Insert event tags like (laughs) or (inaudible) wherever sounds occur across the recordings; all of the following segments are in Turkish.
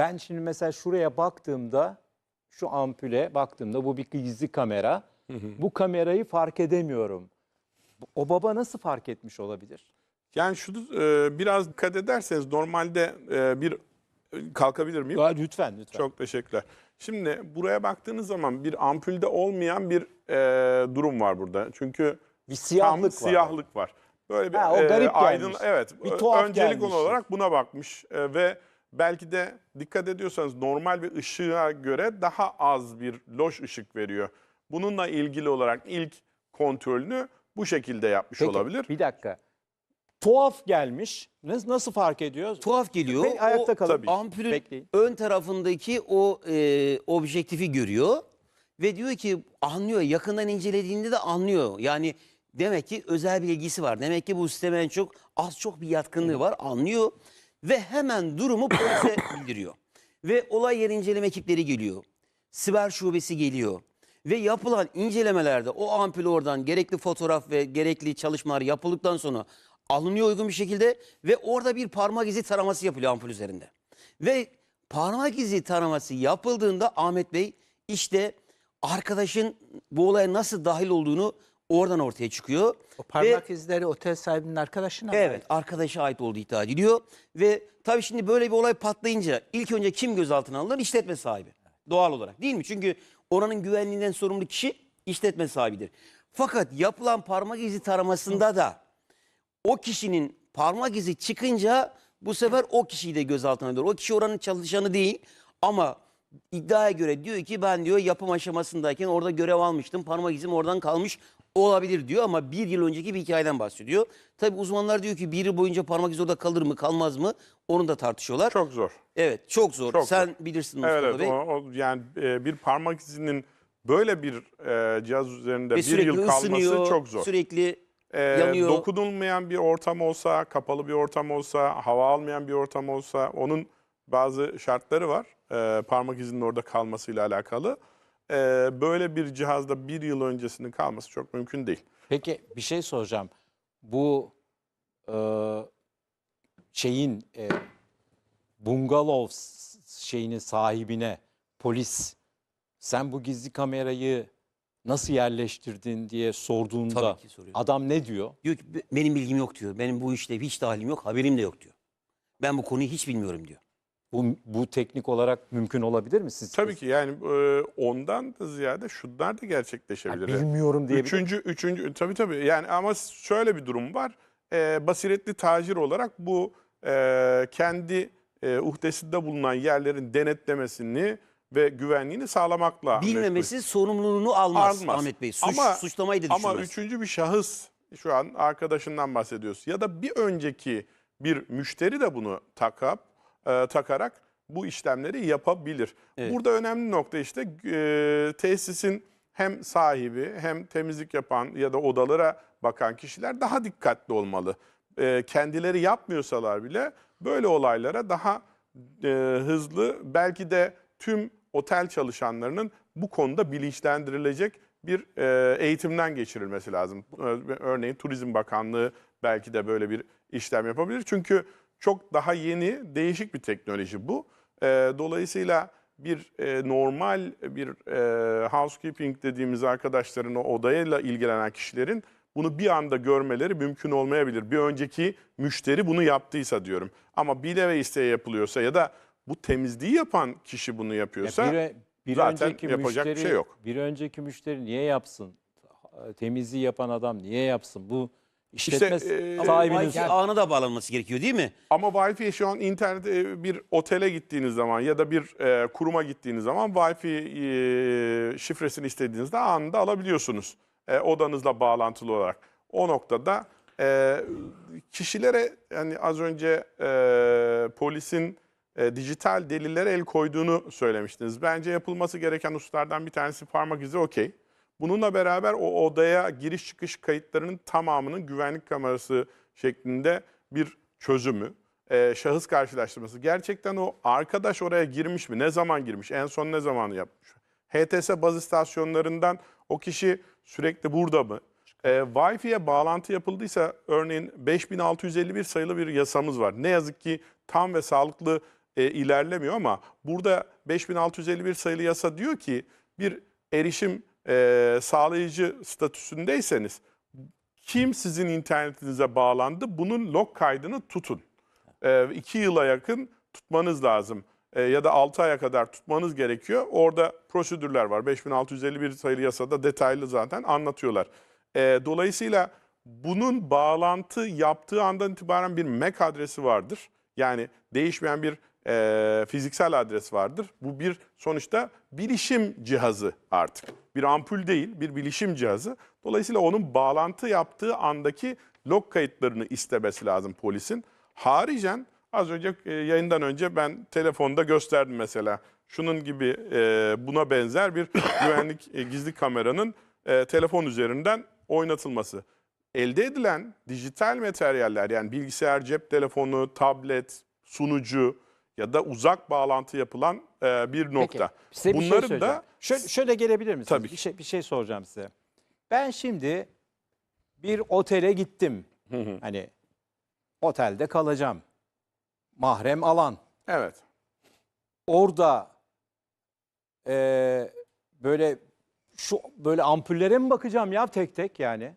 Ben şimdi mesela şuraya baktığımda şu ampule baktığımda bu bir gizli kamera. Bu kamerayı fark edemiyorum. O baba nasıl fark etmiş olabilir? Yani şunu e, biraz dikkat ederseniz normalde e, bir kalkabilir miyim? Lütfen lütfen. Çok teşekkürler. Şimdi buraya baktığınız zaman bir ampulde olmayan bir e, durum var burada. Çünkü bir siyahlık tam var. siyahlık var. Böyle bir Ha, o garip aydın gelmiş. evet. Bir tuhaf öncelik gelmiş. olarak buna bakmış E, ve belki de dikkat ediyorsanız normal bir ışığa göre daha az bir loş ışık veriyor. Bununla ilgili olarak ilk kontrolünü bu şekilde yapmış Peki, olabilir. Bir dakika. Tuhaf gelmiş. Nasıl, nasıl fark ediyor? Tuhaf geliyor. Peki, ayakta O kalın. Tabii. Ampulün Bekleyin. ön tarafındaki o e, objektifi görüyor ve diyor ki anlıyor. Yakından incelediğinde de anlıyor. Yani demek ki özel bir ilgisi var. Demek ki bu sisteme en çok az çok bir yatkınlığı var. Anlıyor ve hemen durumu polise (coughs) bildiriyor. Ve olay yeri inceleme ekipleri geliyor. Siber şubesi geliyor. Ve yapılan incelemelerde o ampul oradan gerekli fotoğraf ve gerekli çalışmalar yapıldıktan sonra alınıyor uygun bir şekilde ve orada bir parmak izi taraması yapılıyor ampul üzerinde. Ve parmak izi taraması yapıldığında Ahmet Bey işte arkadaşın bu olaya nasıl dahil olduğunu oradan ortaya çıkıyor. O parmak izleri otel sahibinin arkadaşına Evet ait? arkadaşa ait olduğu iddia ediliyor. Ve tabii şimdi böyle bir olay patlayınca ilk önce kim gözaltına alınır? İşletme sahibi. Doğal olarak değil mi? Çünkü oranın güvenliğinden sorumlu kişi işletme sahibidir. Fakat yapılan parmak izi taramasında da o kişinin parmak izi çıkınca bu sefer o kişiyi de gözaltına alıyor. O kişi oranın çalışanı değil ama iddiaya göre diyor ki ben diyor yapım aşamasındayken orada görev almıştım. Parmak izim oradan kalmış olabilir diyor ama bir yıl önceki bir hikayeden bahsediyor. Tabi uzmanlar diyor ki bir yıl boyunca parmak izi orada kalır mı kalmaz mı onu da tartışıyorlar. Çok zor. Evet çok zor. Çok Sen zor. bilirsin Mustafa Evet, Bey. evet o, o yani e, bir parmak izinin böyle bir e, cihaz üzerinde Ve bir yıl kalması ısınıyor, çok zor. sürekli E, yanıyor. dokunulmayan bir ortam olsa, kapalı bir ortam olsa, hava almayan bir ortam olsa onun bazı şartları var. E, parmak izinin orada kalmasıyla alakalı. E, böyle bir cihazda bir yıl öncesinin kalması çok mümkün değil. Peki bir şey soracağım. Bu e, şeyin e, bungalov şeyinin sahibine polis sen bu gizli kamerayı nasıl yerleştirdin diye sorduğunda Tabii ki soruyor. adam ne diyor? Diyor ki "Be- benim bilgim yok diyor. Benim bu işte hiç dahilim yok, haberim de yok diyor. Ben bu konuyu hiç bilmiyorum diyor. Bu, bu teknik olarak mümkün olabilir mi? Siz, Tabii ki yani e, ondan da ziyade şunlar da Yani gerçekleşebilir. bilmiyorum diye Üçüncü, üçüncü, tabii tabii. Yani ama şöyle bir durum var. Ee, basiretli tacir olarak bu e, kendi e, uhdesinde bulunan yerlerin denetlemesini ve güvenliğini sağlamakla meşgul. Bilmemesi sorumluluğunu almaz, Almaz. Ahmet Bey. Suç, Ama- suçlamayı da Ama düşünmez. üçüncü bir şahıs şu an arkadaşından bahsediyoruz. Ya da bir önceki bir müşteri de bunu takıp e, takarak bu işlemleri yapabilir. Evet. Burada önemli nokta işte e, tesisin hem sahibi hem temizlik yapan ya da odalara bakan kişiler daha dikkatli olmalı. E, kendileri yapmıyorsalar bile böyle olaylara daha e, hızlı belki de tüm otel çalışanlarının bu konuda bilinçlendirilecek bir e, eğitimden geçirilmesi lazım. Örneğin Turizm Bakanlığı belki de böyle bir işlem yapabilir. Çünkü çok daha yeni, değişik bir teknoloji bu. E, dolayısıyla bir e, normal bir e, housekeeping dediğimiz arkadaşların o odayla ilgilenen kişilerin bunu bir anda görmeleri mümkün olmayabilir. Bir önceki müşteri bunu yaptıysa diyorum. Ama bile ve isteye yapılıyorsa ya da bu temizliği yapan kişi bunu Ya yapıyorsa bir, bir zaten önceki yapacak bir müşteri, şey yok. Bir önceki müşteri niye yapsın? Temizliği yapan adam niye yapsın? Bu işletme e, sahibinin Wi-Fi ağına da bağlanması gerekiyor değil mi? Ama Wi-Fi şu an internet e, bir otele gittiğiniz zaman ya da bir e, kuruma gittiğiniz zaman Wi-Fi e, şifresini istediğinizde anında alabiliyorsunuz. E, odanızla bağlantılı olarak. O noktada e, kişilere yani az önce e, polisin e, dijital delillere el koyduğunu söylemiştiniz. Bence yapılması gereken hususlardan bir tanesi parmak izi okey. Bununla beraber o odaya giriş çıkış kayıtlarının tamamının güvenlik kamerası şeklinde bir çözümü, e, şahıs karşılaştırması. Gerçekten o arkadaş oraya girmiş mi? Ne zaman girmiş? En son ne zaman yapmış? HTS baz istasyonlarından o kişi sürekli burada mı? E, Wi-Fi'ye bağlantı yapıldıysa örneğin 5651 sayılı bir yasamız var. Ne yazık ki tam ve sağlıklı e, ilerlemiyor ama burada 5651 sayılı yasa diyor ki bir erişim e, sağlayıcı statüsündeyseniz kim sizin internetinize bağlandı bunun log kaydını tutun. E, iki yıla yakın tutmanız lazım E, ya da 6 aya kadar tutmanız gerekiyor. Orada prosedürler var. 5651 sayılı yasada detaylı zaten anlatıyorlar. E, dolayısıyla bunun bağlantı yaptığı andan itibaren bir MAC adresi vardır. Yani değişmeyen bir e, fiziksel adres vardır. Bu bir sonuçta bilişim cihazı artık. Bir ampul değil, bir bilişim cihazı. Dolayısıyla onun bağlantı yaptığı andaki log kayıtlarını istemesi lazım polisin. Haricen az önce e, yayından önce ben telefonda gösterdim mesela. Şunun gibi e, buna benzer bir (coughs) güvenlik e, gizli kameranın telefon üzerinden oynatılması. Elde edilen dijital materyaller yani bilgisayar, cep telefonu, tablet, sunucu ya da uzak bağlantı yapılan e, bir nokta. Peki, size bir şey Bunların söyleyeceğim. da Şöyle, şöyle gelebilir misiniz? Tabii Bir şey, bir şey soracağım size. Ben şimdi bir otele gittim. Hani otelde kalacağım. Mahrem alan. evet. Orada eee, böyle şu böyle ampullere mi bakacağım ya tek tek yani?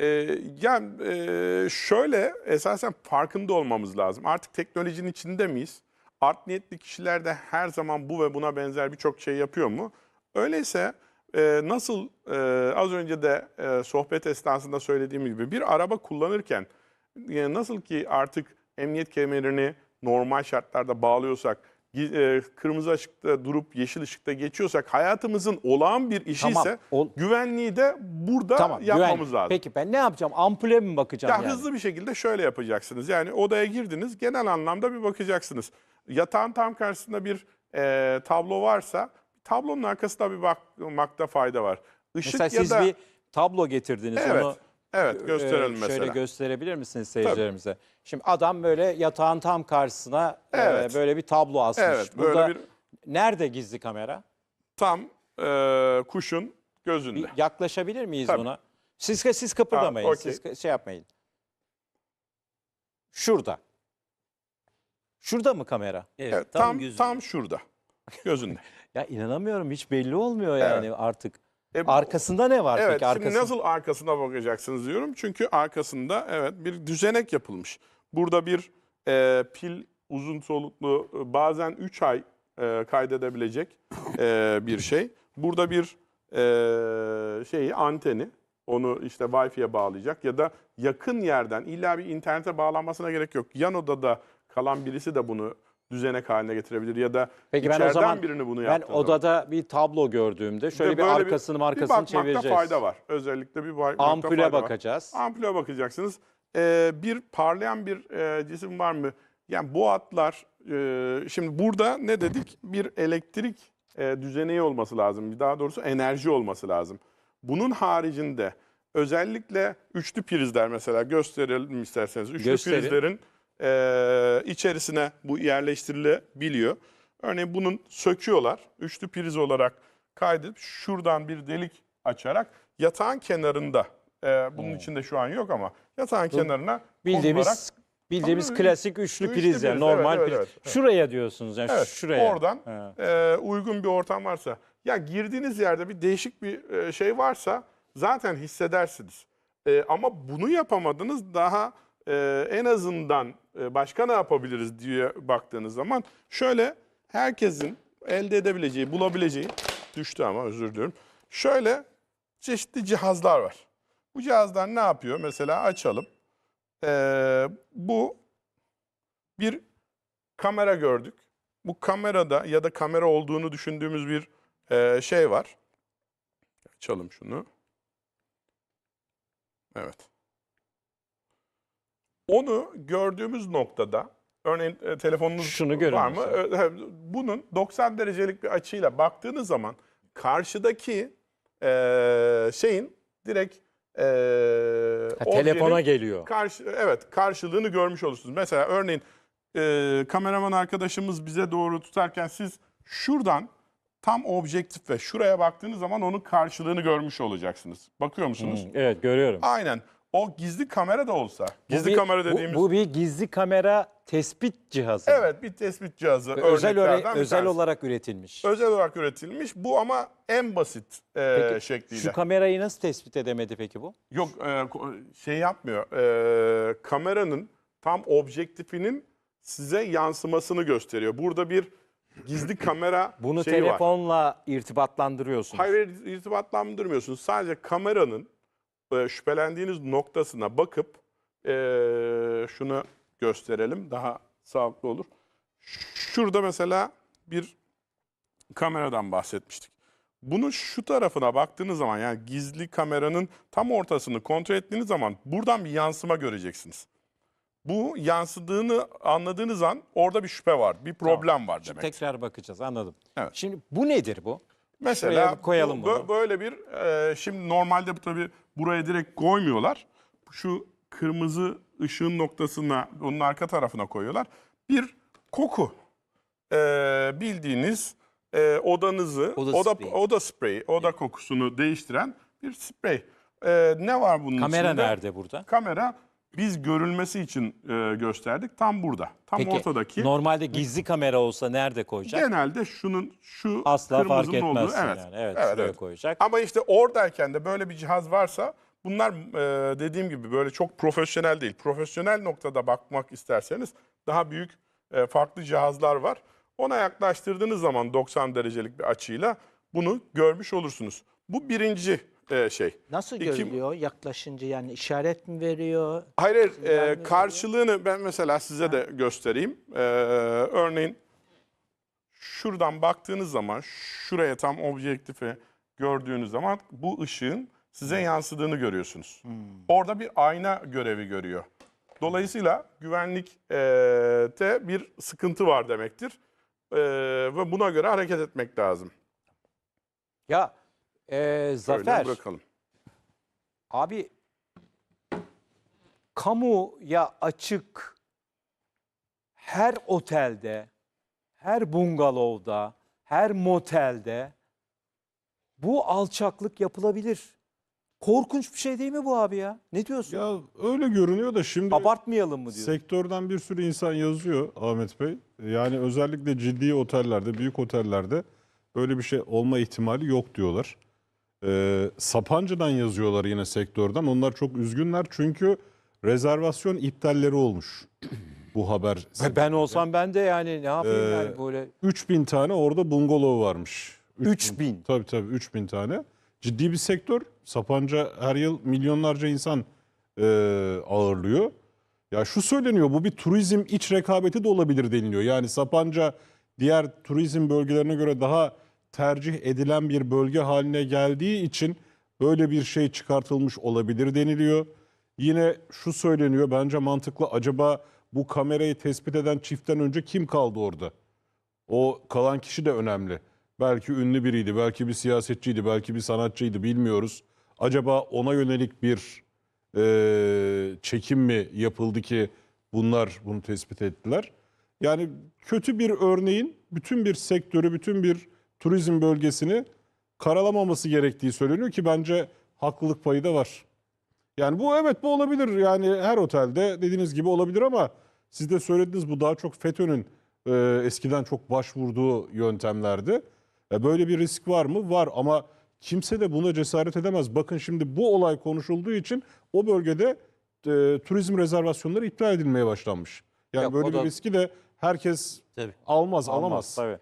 Ee, yani e, şöyle esasen farkında olmamız lazım. Artık teknolojinin içinde miyiz? Art niyetli kişiler de her zaman bu ve buna benzer birçok şey yapıyor mu? Öyleyse e, nasıl e, az önce de e, sohbet esnasında söylediğim gibi bir araba kullanırken e, nasıl ki artık emniyet kemerini normal şartlarda bağlıyorsak, e, kırmızı ışıkta durup yeşil ışıkta geçiyorsak hayatımızın olağan bir işi Tamam, ise ol- güvenliği de burada Tamam. yapmamız güven. lazım. Peki ben ne yapacağım? Ampule mi bakacağım Ya yani? hızlı bir şekilde şöyle yapacaksınız. Yani odaya girdiniz, genel anlamda bir bakacaksınız. Yatağın tam karşısında bir e, tablo varsa tablonun arkasına bir bakmakta fayda var. Işık Mesela ya siz da bir tablo getirdiniz evet, onu evet gösterelim Ee, mesela. Şöyle gösterebilir misiniz seyircilerimize? Şimdi adam böyle yatağın tam karşısına e, Evet. böyle bir tablo asmış. Evet, böyle Burada bir- nerede gizli kamera? Tam e, kuşun gözünde. Bir yaklaşabilir miyiz Tabii. buna? Siz siz kıpırdamayın. Ha, okey. Siz şey yapmayın. Şurada. Şurada mı kamera? Evet, Evet, tam, tam gözünde. tam şurada. Gözünde. (laughs) Ya inanamıyorum hiç belli olmuyor yani artık. E, bu- Arkasında ne var Evet, peki? Arkasında. şimdi nasıl arkasına bakacaksınız diyorum. Çünkü arkasında evet bir düzenek yapılmış. Burada bir e, pil uzun soluklu e, bazen 3 ay e, kaydedebilecek e, bir şey. Burada bir e, şeyi anteni onu işte Wi-Fi'ye bağlayacak ya da yakın yerden illa bir internete bağlanmasına gerek yok. Yan odada kalan birisi de bunu düzenek haline getirebilir ya da Peki ben o zaman birini bunu ben odada bir tablo gördüğümde şöyle bir böyle arkasını markasını bir çevireceğiz. fayda var. Özellikle bir bakmakta Ampule fayda var. bakacağız. Ampule bakacaksınız. Ee, bir parlayan bir e, cisim var mı? Yani bu hatlar, e, şimdi burada ne dedik? Bir elektrik e, düzeneği olması lazım. Daha doğrusu enerji olması lazım. Bunun haricinde özellikle üçlü prizler mesela gösterelim isterseniz. Üçlü Gösterin. prizlerin e, içerisine bu yerleştirilebiliyor. Örneğin bunun söküyorlar. Üçlü priz olarak kaydedip şuradan bir delik açarak yatağın kenarında e, bunun içinde şu an yok ama yatağın kenarına konularak- Bildiğimiz bildiğimiz Tabii, klasik üçlü üçlü priz yani normal evet, priz. evet, evet. Şuraya diyorsunuz yani Evet, şuraya. oradan Ha. e, uygun bir ortam varsa, ya girdiğiniz yerde bir değişik bir e, şey varsa zaten hissedersiniz. E, ama bunu yapamadınız daha e, en azından başka ne yapabiliriz diye baktığınız zaman şöyle herkesin elde edebileceği, bulabileceği düştü ama özür diliyorum. Şöyle çeşitli cihazlar var. Bu cihazlar ne yapıyor? Mesela açalım. E, bu bir kamera gördük. Bu kamerada ya da kamera olduğunu düşündüğümüz bir e, şey var. Açalım şunu. Evet. Onu gördüğümüz noktada, örneğin e, telefonunuz Şunu görün var mı? E, Bunun 90 derecelik bir açıyla baktığınız zaman karşıdaki e, şeyin direkt e, Ha, telefona geliyor. Karşı, evet karşılığını görmüş olursunuz. Mesela örneğin e, kameraman arkadaşımız bize doğru tutarken siz şuradan tam objektif ve şuraya baktığınız zaman onun karşılığını görmüş olacaksınız. Bakıyor musunuz? Evet görüyorum. Aynen. O gizli kamera da olsa, Bu gizli bir- kamera bu- dediğimiz Bu, bir gizli kamera tespit cihazı. evet bir tespit cihazı Özel, bir özel olarak üretilmiş. özel olarak üretilmiş. Bu ama en basit e, Peki, şekliyle. Şu kamerayı nasıl tespit edemedi peki bu? Yok e, şey yapmıyor. E, kameranın tam objektifinin size yansımasını gösteriyor. Burada bir gizli kamera (clears throat) Bunu şeyi var. telefonla irtibatlandırıyorsunuz. Hayır irtibatlandırmıyorsunuz. Sadece kameranın e, şüphelendiğiniz noktasına bakıp e, şunu gösterelim. Daha sağlıklı olur. Şurada mesela bir kameradan bahsetmiştik. Bunun şu tarafına baktığınız zaman yani gizli kameranın tam ortasını kontrol ettiğiniz zaman buradan bir yansıma göreceksiniz. Bu yansıdığını anladığınız an orada bir şüphe var, bir problem var Şimdi demek. tekrar bakacağız anladım. Evet. Şimdi bu nedir bu? Mesela Şuraya koyalım bu- bunu. böyle bir e, şimdi normalde bu tabii buraya direkt koymuyorlar. Şu kırmızı ışığın noktasına onun arka tarafına koyuyorlar. Bir koku. E, bildiğiniz e, odanızı Oda oda spreyi. oda spreyi, oda kokusunu değiştiren bir sprey. E, ne var bunun Kamera içinde? nerede burada? Kamera biz görülmesi için e, gösterdik. Tam burada. Tam Peki ortadaki. normalde gizli kamera olsa nerede koyacak? Genelde şunun şu Asla fark etmezsin olduğu, evet. yani. Evet, Evet, evet. koyacak. Ama işte oradayken de böyle bir cihaz varsa bunlar e, dediğim gibi böyle çok profesyonel değil. Profesyonel noktada bakmak isterseniz daha büyük e, farklı cihazlar var. Ona yaklaştırdığınız zaman 90 derecelik bir açıyla bunu görmüş olursunuz. Bu birinci e, şey. Nasıl İki- görülüyor yaklaşınca yani işaret mi veriyor? Hayır, hayır, e, veriyor? karşılığını ben mesela size de göstereyim. E, örneğin şuradan baktığınız zaman, şuraya tam objektifi gördüğünüz zaman bu ışığın size yansıdığını görüyorsunuz. Orada bir ayna görevi görüyor. Dolayısıyla güvenlikte bir sıkıntı var demektir. E, ve buna göre hareket etmek lazım. Ya e, Öyle Zafer bırakalım. abi kamuya açık her otelde, her bungalovda, her motelde bu alçaklık yapılabilir. Korkunç bir şey değil mi bu abi ya? Ne diyorsun? Ya öyle görünüyor da şimdi Abartmayalım mı diyorsun? sektörden bir sürü insan yazıyor Ahmet Bey. Yani özellikle ciddi otellerde, büyük otellerde böyle bir şey olma ihtimali yok diyorlar. Ee, Sapanca'dan yazıyorlar yine sektörden. Onlar çok üzgünler çünkü rezervasyon iptalleri olmuş bu haber. Ben olsam ben de yani ne yapayım Ee, yani böyle 3000 tane orada bungalov varmış. 3000. Tabii tabii 3000 tane. Ciddi bir sektör. Sapanca her yıl milyonlarca insan e, ağırlıyor. Ya şu söyleniyor bu bir turizm iç rekabeti de olabilir deniliyor. Yani Sapanca diğer turizm bölgelerine göre daha tercih edilen bir bölge haline geldiği için böyle bir şey çıkartılmış olabilir deniliyor. Yine şu söyleniyor bence mantıklı acaba bu kamerayı tespit eden çiftten önce kim kaldı orada? O kalan kişi de önemli. Belki ünlü biriydi, belki bir siyasetçiydi, belki bir sanatçıydı bilmiyoruz. Acaba ona yönelik bir e, çekim mi yapıldı ki bunlar bunu tespit ettiler? Yani kötü bir örneğin bütün bir sektörü, bütün bir turizm bölgesini karalamaması gerektiği söyleniyor ki bence haklılık payı da var. Yani bu evet bu olabilir. Yani her otelde dediğiniz gibi olabilir ama siz de söylediniz bu daha çok FETÖ'nün e, eskiden çok başvurduğu yöntemlerdi. E, böyle bir risk var mı? Var ama kimse de buna cesaret edemez. Bakın şimdi bu olay konuşulduğu için o bölgede e, turizm rezervasyonları iptal edilmeye başlanmış. Yani Yok, böyle o bir da- riski de herkes Tabii. almaz, Almaz, alamaz. tabii.